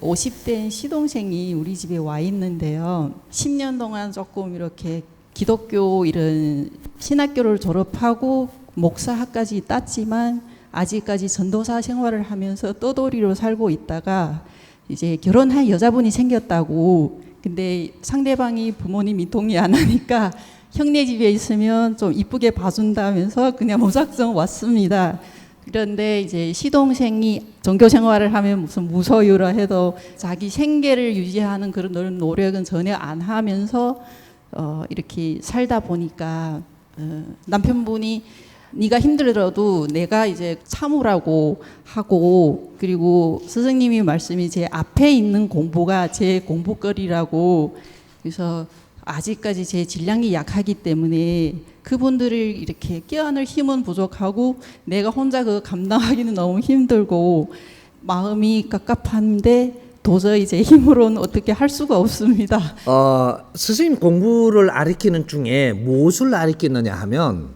50대인 시동생이 우리 집에 와 있는데요. 10년 동안 조금 이렇게 기독교 이런 신학교를 졸업하고 목사학까지 땄지만 아직까지 전도사 생활을 하면서 떠돌이로 살고 있다가 이제 결혼한 여자분이 생겼다고 근데 상대방이 부모님이 동의 안 하니까 형네 집에 있으면 좀 이쁘게 봐준다면서 그냥 무작정 왔습니다. 그런데 이제 시동생이 종교 생활을 하면 무슨 무소유라 해도 자기 생계를 유지하는 그런 노력은 전혀 안 하면서 어, 이렇게 살다 보니까 어, 남편분이 네가 힘들어도 내가 이제 참으라고 하고 그리고 스승님이 말씀이 제 앞에 있는 공부가 제 공부거리라고. 그래서 아직까지 제 질량이 약하기 때문에 그분들을 이렇게 껴안을 힘은 부족하고 내가 혼자 그 감당하기는 너무 힘들고 마음이 깝깝한데 도저히 제 힘으로는 어떻게 할 수가 없습니다. 어, 선생님 공부를 가르치는 중에 무엇을 가르치느냐 하면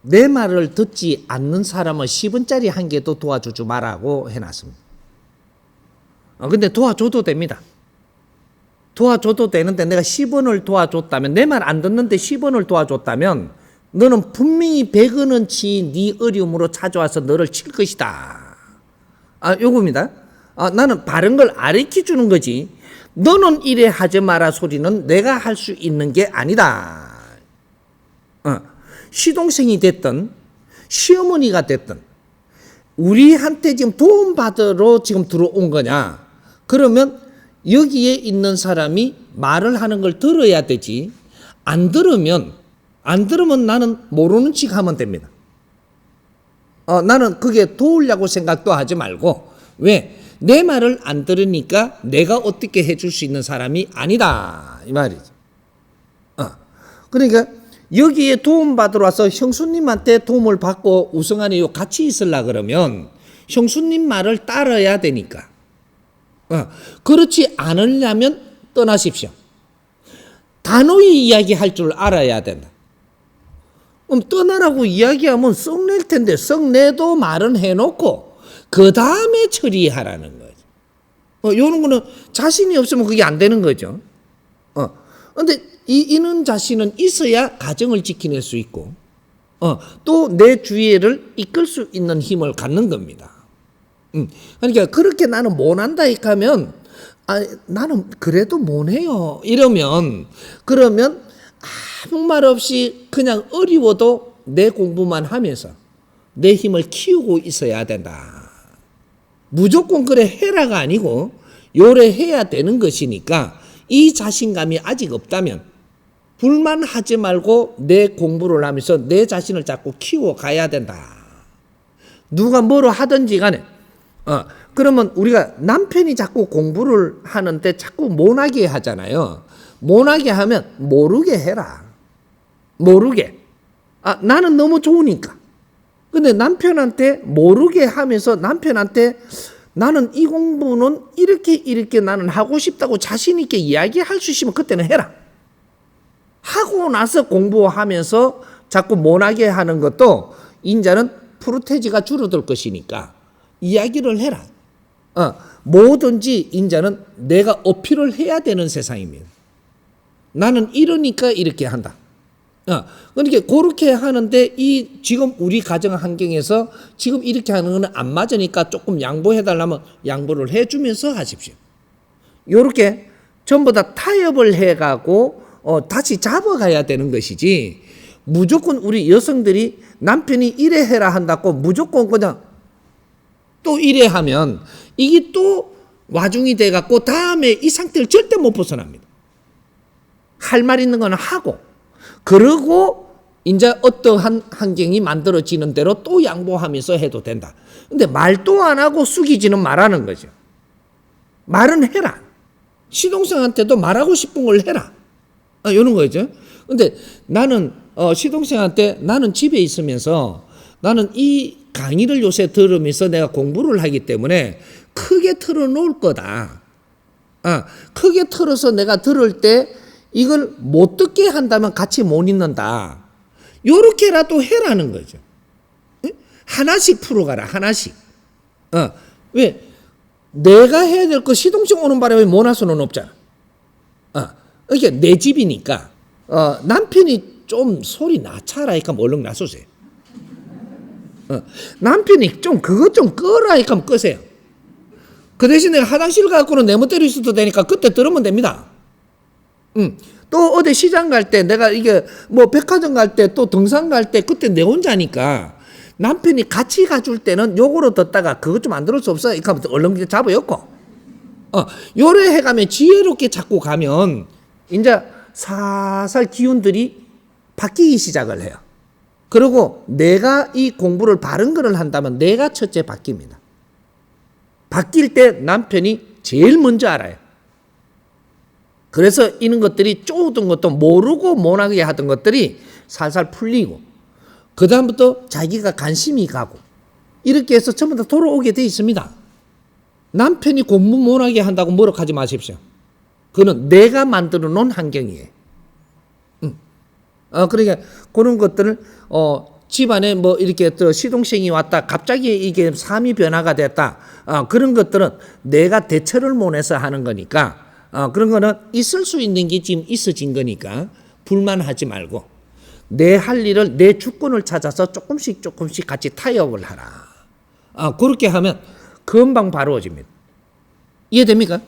내 말을 듣지 않는 사람은 10원짜리 한 개도 도와주지 말라고 해놨습니다. 어, 근데 도와줘도 됩니다. 도와줘도 되는데 내가 10원을 도와줬다면 내 말 안 듣는데 10원을 도와줬다면 너는 분명히 100원어치 네 어려움으로 찾아와서 너를 칠 것이다. 아, 요겁니다. 아, 나는 바른 걸 가르쳐 주는 거지. 너는 이래 하지 마라 소리는 내가 할 수 있는 게 아니다. 어, 시동생이 됐든 시어머니가 됐든 우리한테 지금 도움 받으러 지금 들어온 거냐? 그러면 여기에 있는 사람이 말을 하는 걸 들어야 되지. 안 들으면 안 들으면 나는 모르는 척 하면 됩니다. 어, 나는 그게 도우려고 생각도 하지 말고 왜? 내 말을 안 들으니까 내가 어떻게 해줄 수 있는 사람이 아니다 이 말이죠. 어. 그러니까 여기에 도움 받으러 와서 형수님한테 도움을 받고 우승안에 요 같이 있으려 그러면 형수님 말을 따라야 되니까. 어. 그렇지 않으려면 떠나십시오. 단호히 이야기할 줄 알아야 된다. 그럼 떠나라고 이야기하면 썩낼 텐데 썩내도 말은 해놓고 그 다음에 처리하라는 거죠. 어, 요런 거는 자신이 없으면 그게 안 되는 거죠. 어, 근데 이, 이는 자신은 있어야 가정을 지켜낼 수 있고, 어, 또 내 주위를 이끌 수 있는 힘을 갖는 겁니다. 음, 그러니까 그렇게 나는 못한다 하면, 아, 나는 그래도 못해요. 이러면, 그러면 아무 말 없이 그냥 어려워도 내 공부만 하면서 내 힘을 키우고 있어야 된다. 무조건 그래 해라가 아니고 요래 해야 되는 것이니까 이 자신감이 아직 없다면 불만하지 말고 내 공부를 하면서 내 자신을 자꾸 키워 가야 된다. 누가 뭐로 하든지 간에 어, 그러면 우리가 남편이 자꾸 공부를 하는데 자꾸 못하게 하잖아요. 못하게 하면 모르게 해라. 모르게. 아, 나는 너무 좋으니까. 근데 남편한테 모르게 하면서 남편한테 나는 이 공부는 이렇게 이렇게 나는 하고 싶다고 자신 있게 이야기할 수 있으면 그때는 해라. 하고 나서 공부하면서 자꾸 못하게 하는 것도 인자는 프로테지가 줄어들 것이니까 이야기를 해라. 어, 뭐든지 인자는 내가 어필을 해야 되는 세상입니다. 나는 이러니까 이렇게 한다. 어, 그러니까 그렇게 하는데 이 지금 우리 가정 환경에서 지금 이렇게 하는 거는 안 맞으니까 조금 양보해 달라면 양보를 해 주면서 하십시오. 요렇게 전부 다 타협을 해 가고 어, 다시 잡아가야 되는 것이지 무조건 우리 여성들이 남편이 이래 해라 한다고 무조건 그냥 또 이래 하면 이게 또 와중이 돼 갖고 다음에 이 상태를 절대 못 벗어납니다. 할 말 있는 거는 하고 그러고 이제 어떠한 환경이 만들어지는 대로 또 양보하면서 해도 된다. 근데 말도 안 하고 숙이지는 말하는 거죠. 말은 해라. 시동생한테도 말하고 싶은 걸 해라. 아, 이런 거죠. 근데 나는 어, 시동생한테 나는 집에 있으면서 나는 이 강의를 요새 들으면서 내가 공부를 하기 때문에 크게 틀어놓을 거다. 아, 크게 틀어서 내가 들을 때 이걸 못 듣게 한다면 같이 못 있는다. 요렇게라도 해라는 거죠. 하나씩 풀어가라, 하나씩. 어, 왜? 내가 해야 될 거 시동생 오는 바람에 못할 수는 없잖아. 어, 이게 내 집이니까 어, 남편이 좀 소리 낮춰라니까 얼른 놔주세요. 어, 남편이 좀 그것 좀 끄라 니까 끄세요. 그 대신에 화장실 갖고는 내 멋대로 있어도 되니까 그때 들으면 됩니다. 음. 또 어디 시장 갈 때 내가 이게 뭐 백화점 갈 때 또 등산 갈 때 그때 내 혼자니까 남편이 같이 가줄 때는 요거로 듣다가 그것 좀 안 들을 수 없어. 이렇게 하면 얼른 잡아였고. 어, 요래 해가면 지혜롭게 잡고 가면 이제 살살 기운들이 바뀌기 시작을 해요. 그리고 내가 이 공부를 바른 거를 한다면 내가 첫째 바뀝니다. 바뀔 때 남편이 제일 먼저 알아요. 그래서 이런 것들이 쪼던 것도 모르고 못하게 하던 것들이 살살 풀리고 그 다음부터 자기가 관심이 가고 이렇게 해서 전부 다 돌아오게 돼 있습니다. 남편이 공부 못하게 한다고 뭐라 하지 마십시오. 그는 내가 만들어 놓은 환경이에요. 음. 어, 그러니까 그런 것들을 어, 집안에 뭐 이렇게 또 시동생이 왔다 갑자기 이게 삶이 변화가 됐다. 어, 그런 것들은 내가 대처를 못해서 하는 거니까 어, 그런 거는 있을 수 있는 게 지금 있어진 거니까 불만하지 말고 내 할 일을 내 주권을 찾아서 조금씩 조금씩 같이 타협을 하라. 아, 그렇게 하면 금방 바로워집니다. 이해됩니까?